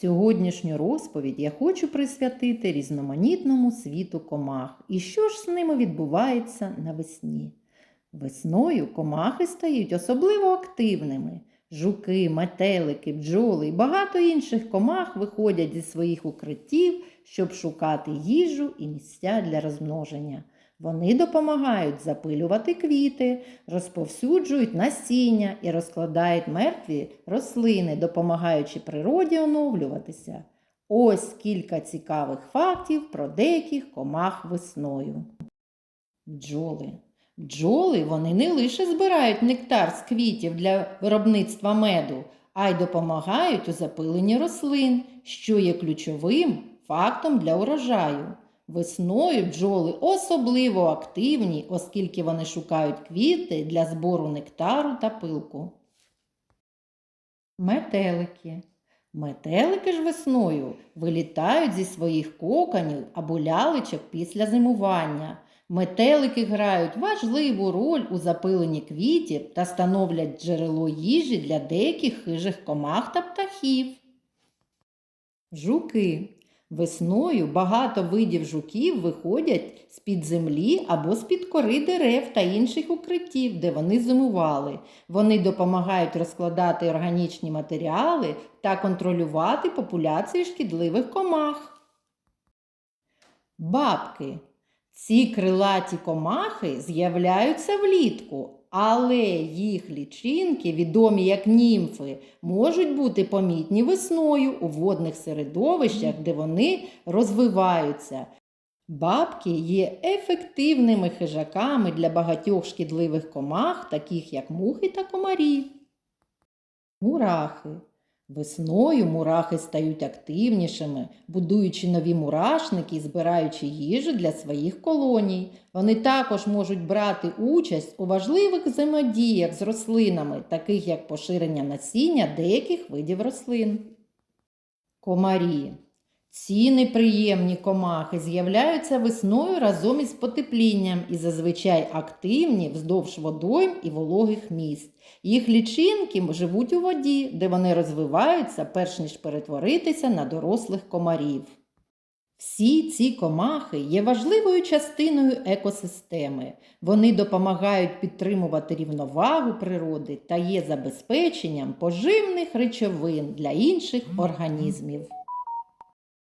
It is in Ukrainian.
Сьогоднішню розповідь я хочу присвятити різноманітному світу комах і що ж з ними відбувається навесні. Весною комахи стають особливо активними. Жуки, метелики, бджоли і багато інших комах виходять зі своїх укриттів, щоб шукати їжу і місця для розмноження. Вони допомагають запилювати квіти, розповсюджують насіння і розкладають мертві рослини, допомагаючи природі оновлюватися. Ось кілька цікавих фактів про деяких комах весною. Бджоли. Бджоли вони не лише збирають нектар з квітів для виробництва меду, а й допомагають у запиленні рослин, що є ключовим фактом для урожаю. Весною бджоли особливо активні, оскільки вони шукають квіти для збору нектару та пилку. Метелики. Метелики ж весною вилітають зі своїх коконів або ляличок після зимування. Метелики грають важливу роль у запиленні квітів та становлять джерело їжі для деяких хижих комах та птахів. Жуки. Весною багато видів жуків виходять з-під землі або з-під кори дерев та інших укриттів, де вони зимували. Вони допомагають розкладати органічні матеріали та контролювати популяцію шкідливих комах. Бабки. Ці крилаті комахи з'являються влітку, але їх лічинки, відомі як німфи, можуть бути помітні весною у водних середовищах, де вони розвиваються. Бабки є ефективними хижаками для багатьох шкідливих комах, таких як мухи та комарі. Мурахи. Весною мурахи стають активнішими, будуючи нові мурашники і збираючи їжу для своїх колоній. Вони також можуть брати участь у важливих взаємодіях з рослинами, таких як поширення насіння деяких видів рослин. Комарі. Ці неприємні комахи з'являються весною разом із потеплінням і зазвичай активні вздовж водойм і вологих місць. Їх лічинки живуть у воді, де вони розвиваються, перш ніж перетворитися на дорослих комарів. Всі ці комахи є важливою частиною екосистеми. Вони допомагають підтримувати рівновагу природи та є забезпеченням поживних речовин для інших організмів.